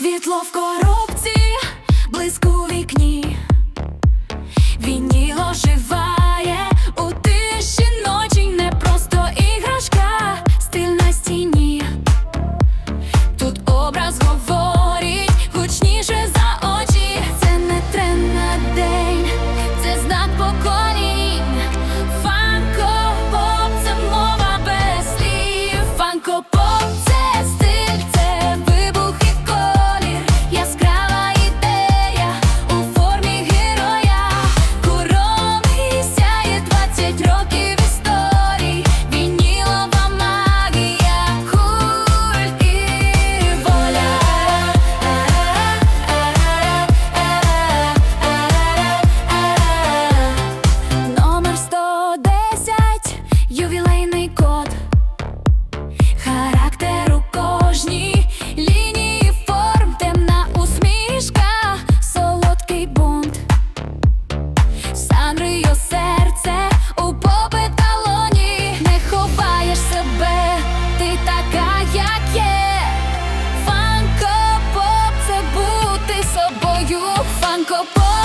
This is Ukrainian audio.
Світло в коробці, блиску вікні, Тихенько.